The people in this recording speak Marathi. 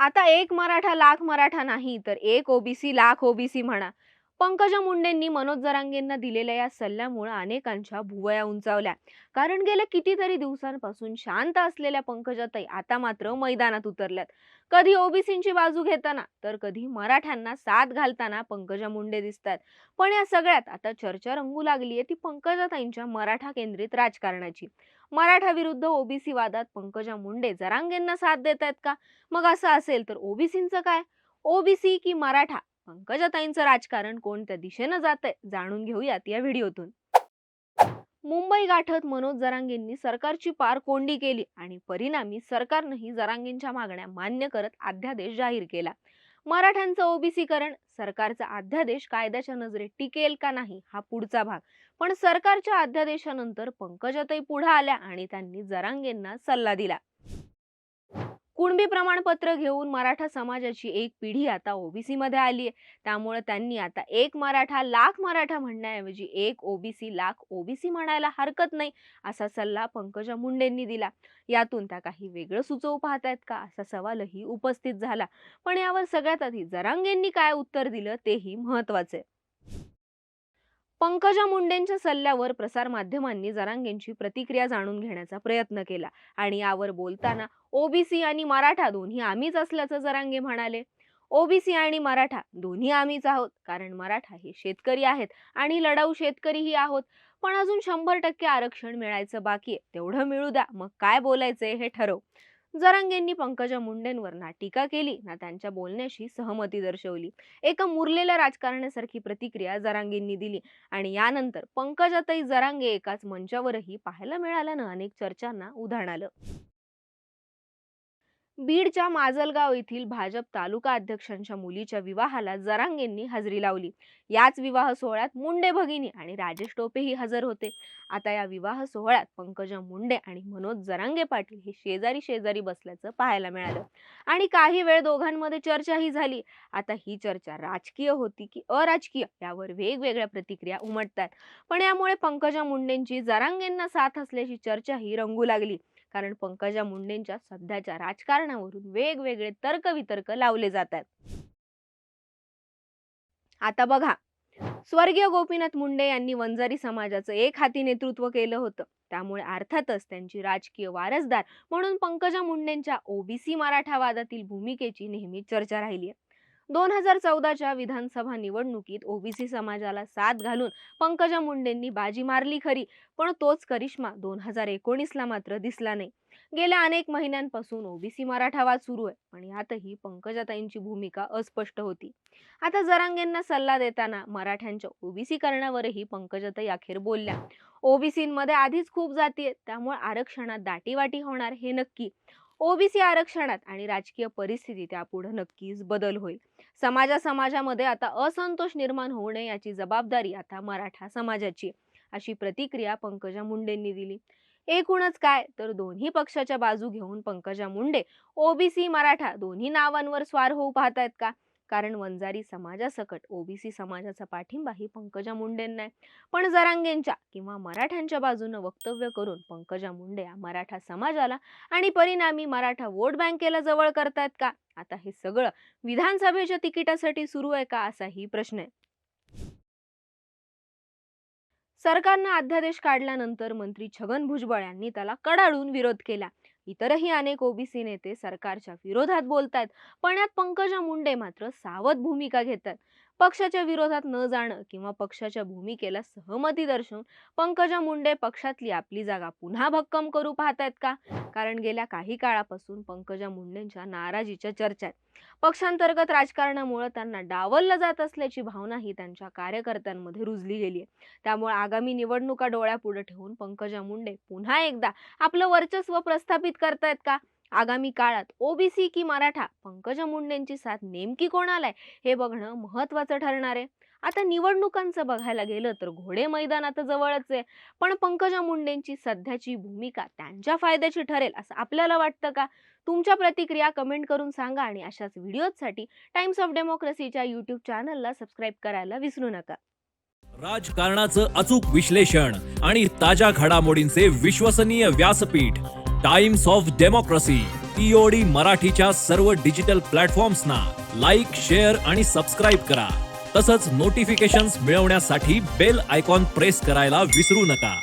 आता एक मराठा लाख मराठा नाही तर एक ओबीसी लाख ओबीसी म्हणा. पंकजा मुंडेंनी मनोज जरांगेंना दिलेल्या या सल्ल्यामुळे अनेकांच्या भुवया उंचावल्या. कारण गेल्या कितीतरी दिवसांपासून शांत असलेल्या पंकजाताई आता मात्र मैदानात उतरल्यात. कधी ओबीसींची बाजू घेताना तर कधी मराठ्यांना साथ घालताना पंकजा मुंडे दिसतात पण या सगळ्यात आता चर्चा रंगू लागली आहे ती पंकजाताईंच्या मराठा केंद्रित राजकारणाची. मराठा विरुद्ध ओबीसी वादात पंकजा मुंडे जरांगेंना साथ देत आहेत का? मग असं असेल तर ओबीसींचं काय? ओबीसी की मराठा? पंकजाताईंचं राजकारण कोणत्या दिशेनं जात आहे जाणून घेऊयात या व्हिडिओतून. मुंबई गाठत मनोज जरांगेंनी सरकारची पार कोंडी केली आणि परिणामी सरकारनंही जरांगेंच्या मागण्या मान्य करत अध्यादेश जाहीर केला. मराठ्यांचं ओबीसीकरण सरकारचा अध्यादेश कायद्याच्या नजरेत टिकेल का नाही हा पुढचा भाग. पण सरकारच्या अध्यादेशानंतर पंकजाताई पुढे आल्या आणि त्यांनी जरांगेंना सल्ला दिला. कुणबी प्रमाणपत्र घेऊन मराठा समाजाची एक पिढी आता ओबीसी मध्ये आली आहे. त्यामुळे त्यांनी आता एक मराठा लाख मराठा म्हणण्याऐवजी एक ओबीसी लाख ओबीसी म्हणायला हरकत नाही असा सल्ला पंकजा मुंडेंनी दिला. यातून त्या काही वेगळं सुचवू पाहतायत का? असा सवालही उपस्थित झाला. पण यावर सगळ्यात आधी जरांगेंनी काय उत्तर दिलं तेही महत्त्वाचे पंकजा मुंडेंच्या सल्ल्यावर प्रसारमाध्यमांनी जरांगेंची प्रतिक्रिया जाणून घेण्याचा प्रयत्न केला आणि यावर बोलताना ओबीसी आणि मराठा दोन्ही आम्हीच असल्याचं जरांगे म्हणाले. ओबीसी आणि मराठा दोन्ही आम्हीच आहोत कारण मराठा हे शेतकरी आहेत आणि लढाऊ शेतकरीही आहोत. पण अजून शंभर टक्के आरक्षण मिळायचं बाकी आहे तेवढं मिळू द्या मग काय बोलायचंय हे ठरव. जरांगेंनी पंकजा मुंडेंवर ना टीका केली ना त्यांच्या बोलण्याशी सहमती दर्शवली. एका मुरलेल्या राजकारण्यासारखी प्रतिक्रिया जरांगेंनी दिली आणि यानंतर पंकजाताई जरांगे एकाच मंचावरही पाहायला मिळाल्यानं अनेक चर्चांना उधाण आलं. बीडच्या माजलगाव येथील भाजप तालुका अध्यक्षांच्या मुलीच्या विवाहाला जरांगेंनी हजेरी लावली. याच विवाह सोहळ्यात मुंडे भगिनी आणि राजेश टोपेही हजर होते. आता या विवाह सोहळ्यात पंकजा मुंडे आणि मनोज जरांगे पाटील हे शेजारी शेजारी बसल्याचं पाहायला मिळालं. आणि काही वेळ दोघांमध्ये चर्चाही झाली. आता ही चर्चा राजकीय होती की अराजकीय यावर वेगवेगळ्या प्रतिक्रिया उमटतात. पण यामुळे पंकजा मुंडेंची जरांगेंना साथ असल्याची चर्चाही रंगू लागली. कारण पंकजा मुंडेंच्या सध्याच्या राजकारणावरून वेगवेगळे तर्कवितर्क लावले जातात. आता बघा स्वर्गीय गोपीनाथ मुंडे यांनी वंजारी समाजाचं एक हाती नेतृत्व केलं होतं. त्यामुळे अर्थातच त्यांची राजकीय वारसदार म्हणून पंकजा मुंडेंच्या ओबीसी मराठा वादातील भूमिकेची नेहमी चर्चा राहिली आहे. दोन हजार चौदाच्या विधानसभा निवडणुकीत ओबीसी समाजाला साथ घालून पंकजा मुंडेंनी बाजी मारली खरी पण तोच करिश्मा दोन हजार एकोणीसला मात्र दिसला नाही. गेल्या अनेक महिन्यांपासून ओबीसी मराठा वाद सुरू आहे पण यातही पंकजाताईंची भूमिका अस्पष्ट होती. आता जरांगेंना सल्ला देताना मराठ्यांच्या ओबीसीकरणावरही पंकजाताई अखेर बोलल्या. ओबीसीमध्ये आधीच खूप जाती आहेत त्यामुळे आरक्षणात दाटीवाटी होणार हे नक्की. ओबीसी आरक्षणात आणि राजकीय परिस्थिती यापुढे नक्कीच बदल होईल. समाजा समाजामध्ये आता असंतोष निर्माण होऊ नये याची जबाबदारी आता मराठा समाजाची आहे. अशी प्रतिक्रिया पंकजा मुंडेंनी दिली. एकूणच काय? तर दोन्ही पक्षाच्या बाजू घेऊन पंकजा मुंडे ओबीसी मराठा दोन्ही नावांवर स्वार होऊ पाहतायत का? कारण वंजारी समाजासकट ओबीसी समाजाचा पाठिंबाही पंकजा मुंडेंना आहे. पण जरांगेंच्या किंवा मराठ्यांच्या बाजूनं वक्तव्य करून पंकजा मुंडे या मराठा समाजाला आणि परिणामी मराठा वोट बँकेला जवळ करतायत का? आता हे सगळं विधानसभेच्या तिकिटासाठी सुरू आहे का असाही प्रश्न आहे. सरकारनं अध्यादेश काढल्यानंतर मंत्री छगन भुजबळ यांनी त्याला कडाडून विरोध केला. इतरही अनेक ओबीसी नेते सरकारच्या विरोधात बोलतायत पण यात पंकजा मुंडे मात्र सावध भूमिका घेतात. पक्षाच्या विरोधात न जाणं किंवा पक्षाच्या भूमिकेला सहमती दर्शवून पंकजा मुंडे पक्षातली आपली जागा पुन्हा भक्कम करू पाहतायत का? कारण गेल्या काही काळापासून पंकजा मुंडेंच्या नाराजीच्या चर्चा आहेत पक्षांतर्गत राजकारणामुळे त्यांना डावललं जात असल्याची भावनाही त्यांच्या कार्यकर्त्यांमध्ये रुजली गेली आहे त्यामुळे आगामी निवडणुका डोळ्यापुढे ठेवून पंकजा मुंडे पुन्हा एकदा आपलं वर्चस्व प्रस्थापित करतायत का? आगामी काळात ओबीसी की मराठा पंकजा मुंडेंची साथ नेमकी कोणाला आहे हे बघणं महत्वाचं ठरणार आहे. आता निवडणुकांचं बघायला गेलं तर घोडे मैदान आता जवळच आहे. पण पंकजा मुंडेंची सध्याची भूमिका त्यांच्या फायद्याची ठरेल असं आपल्याला वाटतं का? तुमच्या प्रतिक्रिया कमेंट करून सांगा आणि अशाच व्हिडिओसाठी टाइम्स ऑफ डेमोक्रेसीच्या युट्यूब चॅनलला सबस्क्राईब करायला विसरू नका. राजकारणाचं अचूक विश्लेषण आणि ताज्या घडामोडींचे विश्वसनीय व्यासपीठ. टाइम्स ऑफ डेमोक्रेसी टीओडी मराठीच्या सर्व डिजिटल प्लॅटफॉर्म्सना लाईक शेअर आणि सबस्क्राईब करा. तसंच नोटिफिकेशन्स मिळवण्यासाठी बेल आयकॉन प्रेस करायला विसरू नका.